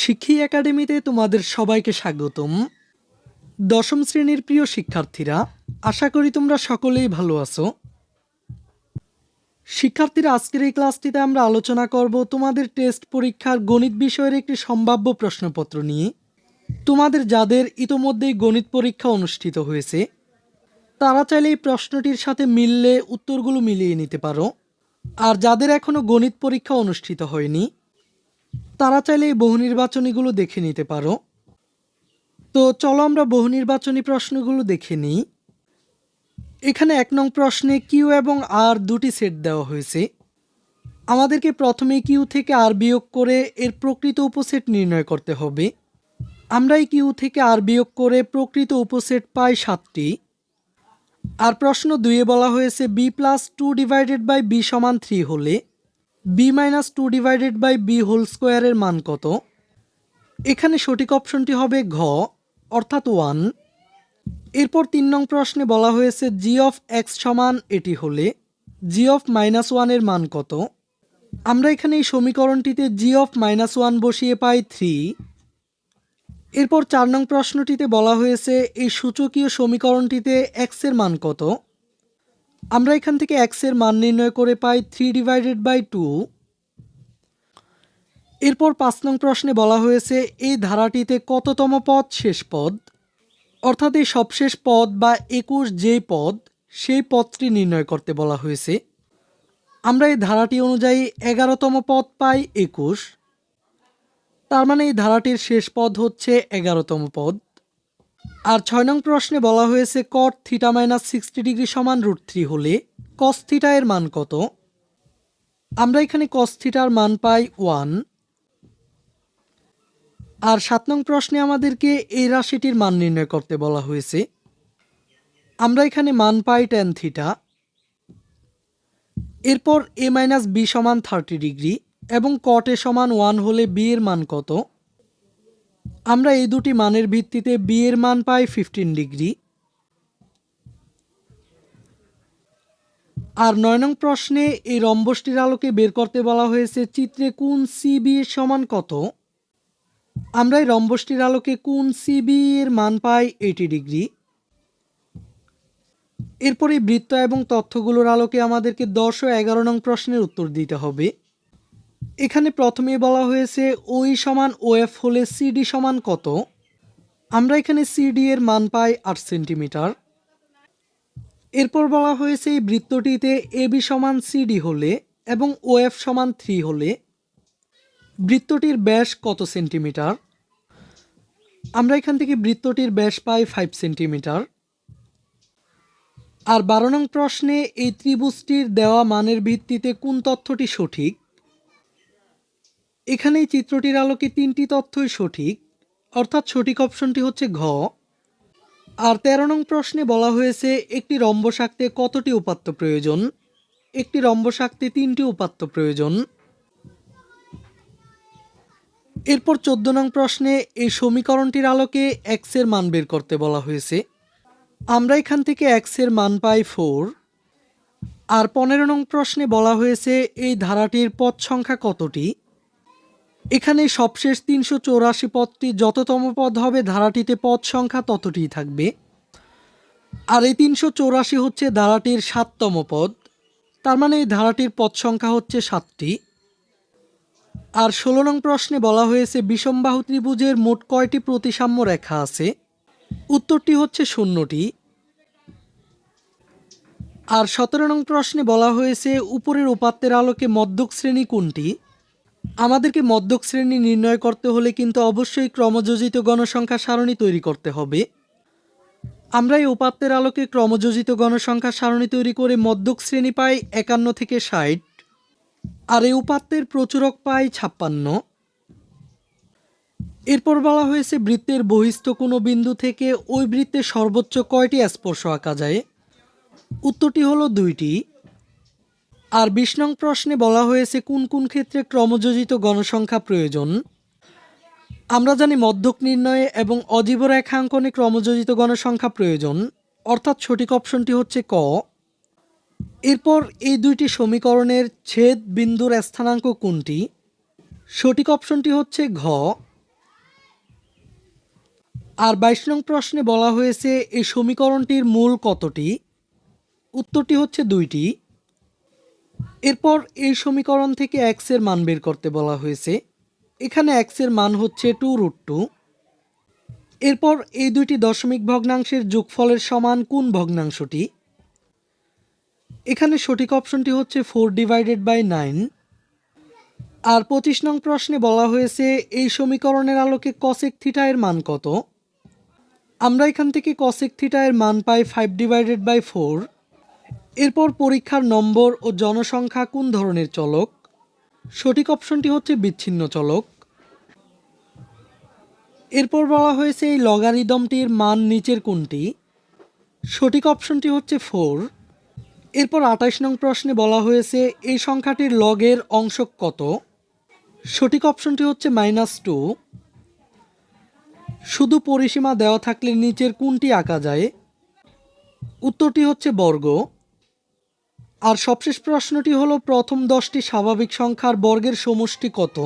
শিক্ষী একাডেমিতে তোমাদের সবাইকে স্বাগতম। দশম শ্রেণির প্রিয় শিক্ষার্থীরা, আশা করি তোমরা সকলেই ভালো আছো। শিক্ষার্থীরা, আজকের এই ক্লাসটিতে আমরা আলোচনা করব তোমাদের টেস্ট পরীক্ষার গণিত বিষয়ের একটি সম্ভাব্য প্রশ্নপত্র নিয়ে। তোমাদের যাদের ইতোমধ্যেই গণিত পরীক্ষা অনুষ্ঠিত হয়েছে, তারা চাইলে এই প্রশ্নটির সাথে মিললে উত্তরগুলো মিলিয়ে নিতে পারো। আর যাদের এখনও গণিত পরীক্ষা অনুষ্ঠিত হয়নি তারা চাইলে এই বহু নির্বাচনীগুলো দেখে নিতে পারো। তো চলো আমরা বহু নির্বাচনী প্রশ্নগুলো দেখে নিই। এখানে এক নং প্রশ্নে কিউ এবং আর দুটি সেট দেওয়া হয়েছে। আমাদেরকে প্রথমে কিউ থেকে আর বিয়োগ করে এর প্রকৃত উপসেট নির্ণয় করতে হবে। আমরা এই কিউ থেকে আর বিয়োগ করে প্রকৃত উপসেট পাই সাতটি। আর প্রশ্ন দুইয়ে বলা হয়েছে B plus two divided by B সমান থ্রি হলে B minus two divided by B whole স্কোয়ারের মান কত? এখানে সঠিক অপশনটি হবে ঘ, অর্থাৎ ওয়ান এরপর তিন নং প্রশ্নে বলা হয়েছে জি অফ এক্স সমান এটি হলে জি অফ মাইনাস ওয়ানের মান কত? আমরা এখানে এই সমীকরণটিতে জি অফ মাইনাস ওয়ান বসিয়ে পাই থ্রি এরপর চার নং প্রশ্নটিতে বলা হয়েছে এই সূচকীয় সমীকরণটিতে এক্সের মান কত? আমরা এখান থেকে এক্সের মান নির্ণয় করে পাই থ্রি ডিভাইডেড বাই টু এরপর পাঁচ নং প্রশ্নে বলা হয়েছে, এই ধারাটিতে কততম পদ? শেষ পদ। অর্থাৎ এই সবশেষ পদ বা একুশ যেই পদ, সেই পদটি নির্ণয় করতে বলা হয়েছে। আমরা এই ধারাটি অনুযায়ী এগারোতম পদ পাই একুশ। তার মানে এই ধারাটির শেষ পদ হচ্ছে এগারোতম পদ। আর ছয় নং প্রশ্নে বলা হয়েছে cot theta minus sixty degree সমান রুট থ্রি হলে কস থিটা এর মান কত? আমরা এখানে কস থিটার মান পাই ওয়ান আর সাত নং প্রশ্নে আমাদেরকে এই রাশিটির মান নির্ণয় করতে বলা হয়েছে। আমরা এখানে মান পাই টেন থিটা এরপর এ মাইনাস বি সমান থার্টি ডিগ্রি এবং কট সমান ওয়ান হলে বি এর মান কত? আমরা এই দুটি মানের ভিত্তিতে বি এর মান পাই ফিফটিন ডিগ্রি। আর নয় নং প্রশ্নে এই রম্বসটির আলোকে বের করতে বলা হয়েছে চিত্রে কোন সিবি সমান কত? আমরা এই রম্বসটির আলোকে কোন সিবি এর মান পাই এইটি ডিগ্রি। এরপর বৃত্ত এবং তথ্যগুলোর আলোকে আমাদেরকে দশ ও এগারো নং প্রশ্নের উত্তর দিতে হবে। এখানে প্রথমে বলা হয়েছে ওই সমান ও এফ হলে সিডি সমান কত? আমরা এখানে সিডি এর মান পাই আট সেন্টিমিটার। এরপর বলা হয়েছে এই বৃত্তটিতে এবি সমান সিডি হলে এবং ও এফ সমান থ্রি হলে। বৃত্তটির ব্যাস কত সেন্টিমিটার? আমরা এখান থেকে বৃত্তটির ব্যাস পাই ফাইভ সেন্টিমিটার। আর বারো নং প্রশ্নে এই ত্রিভুজটির দেওয়া মানের ভিত্তিতে কোন তথ্যটি সঠিক? এখানে চিত্রটির আলোকে তিনটি তথ্যই সঠিক। অর্থাৎ সঠিক অপশনটি হচ্ছে ঘ। আর তেরো নং প্রশ্নে বলা হয়েছে, একটি রম্বস কতটি উপাত্ত প্রয়োজন? একটি রম্বস তিনটি উপাত্ত প্রয়োজন। এরপর চোদ্দ নং প্রশ্নে এই সমীকরণটির আলোকে এক্সের মান বের করতে বলা হয়েছে। আমরা এখান থেকে এক্সের মান পাই ফোর আর পনেরো নং প্রশ্নে বলা হয়েছে, এই ধারাটির পদ সংখ্যা কতটি? এখানে সবশেষ তিনশো চৌরাশি পদটি যততম পদ হবে, ধারাটিতে পদ সংখ্যা ততটিই থাকবে। আর এই তিনশো চৌরাশি হচ্ছে ধারাটির সাততম পদ। তার মানে এই ধারাটির পদ সংখ্যা হচ্ছে সাতটি। আর ষোলো নং প্রশ্নে বলা হয়েছে, বিষমবাহু ত্রিভুজের মোট কয়টি প্রতিসাম্য রেখা আছে? উত্তরটি হচ্ছে শূন্যটি। আর সতেরো নং প্রশ্নে বলা হয়েছে, উপরের উপাত্তের আলোকে মধ্যক শ্রেণি কোনটি? আমাদেরকে মদ্যক শ্রেণি নির্ণয় করতে হলে কিন্তু অবশ্যই ক্রমযোজিত গণসংখ্যা সারণী তৈরি করতে হবে। আমরা এই উপাত্তের আলোকে ক্রমযোজিত গণসংখ্যা সারণী তৈরি করে মদ্যক শ্রেণি পাই একান্ন থেকে ষাট, আর এই উপাত্তের প্রচুরক পাই ছাপ্পান্ন। এরপর বলা হয়েছে বৃত্তের বহিস্থ কোনো বিন্দু থেকে ওই বৃত্তে সর্বোচ্চ কয়টি স্পর্শ আঁকা যায়? উত্তরটি হলো দুইটি। আর বিশ নং প্রশ্নে বলা হয়েছে কোন কোন ক্ষেত্রে ক্রমযোজিত গণসংখ্যা প্রয়োজন? আমরা জানি মধ্যক নির্ণয়ে এবং অজীব রেখাঙ্কনে ক্রমযোজিত গণসংখ্যা প্রয়োজন, অর্থাৎ সঠিক অপশনটি হচ্ছে ক। এরপর এই দুইটি সমীকরণের ছেদ বিন্দুর স্থানাঙ্ক কোনটি? সঠিক অপশনটি হচ্ছে ঘ। আর বাইশ নং প্রশ্নে বলা হয়েছে এই সমীকরণটির মূল কতটি? উত্তরটি হচ্ছে দুইটি। এরপর এই সমীকরণ থেকে এক্সের মান বের করতে বলা হয়েছে। এখানে এক্সের মান হচ্ছে টু রুট টু এরপর এই দুইটি দশমিক ভগ্নাংশের যোগফলের সমান কোন ভগ্নাংশটি? এখানে সঠিক অপশনটি হচ্ছে ফোর ডিভাইডেড বাই নাইন আর পঁচিশ নং প্রশ্নে বলা হয়েছে, এই সমীকরণের আলোকে কসেক থিটা এর মান কত? আমরা এখান থেকে কসেক থিটা এর মান পাই ফাইভ ডিভাইডেড বাই ফোর এরপর পরীক্ষার নম্বর ও জনসংখ্যা কোন ধরনের চলক? সঠিক অপশনটি হচ্ছে বিচ্ছিন্ন চলক। এরপর বলা হয়েছে এই লগারিদমটির মান নিচের কোনটি? সঠিক অপশনটি হচ্ছে ফোর। এরপর আঠাশ নং প্রশ্নে বলা হয়েছে এই সংখ্যাটির লগের অংশ কত? সঠিক অপশনটি হচ্ছে মাইনাস টু। শুধু পরিসীমা দেওয়া থাকলে নিচের কোনটি আঁকা যায়? উত্তরটি হচ্ছে বর্গ। আর সবশেষ প্রশ্নটি হলো, প্রথম দশটি স্বাভাবিক সংখ্যার বর্গের সমষ্টি কত?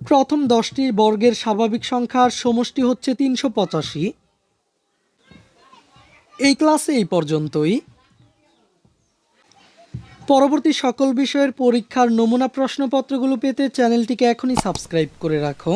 প্রথম দশটি বর্গের স্বাভাবিক সংখ্যার সমষ্টি হচ্ছে তিনশো পঁচাশি। এই ক্লাসে এই পর্যন্তই। পরবর্তী সকল বিষয়ের পরীক্ষার নমুনা প্রশ্নপত্রগুলো পেতে চ্যানেলটিকে এখনই সাবস্ক্রাইব করে রাখো।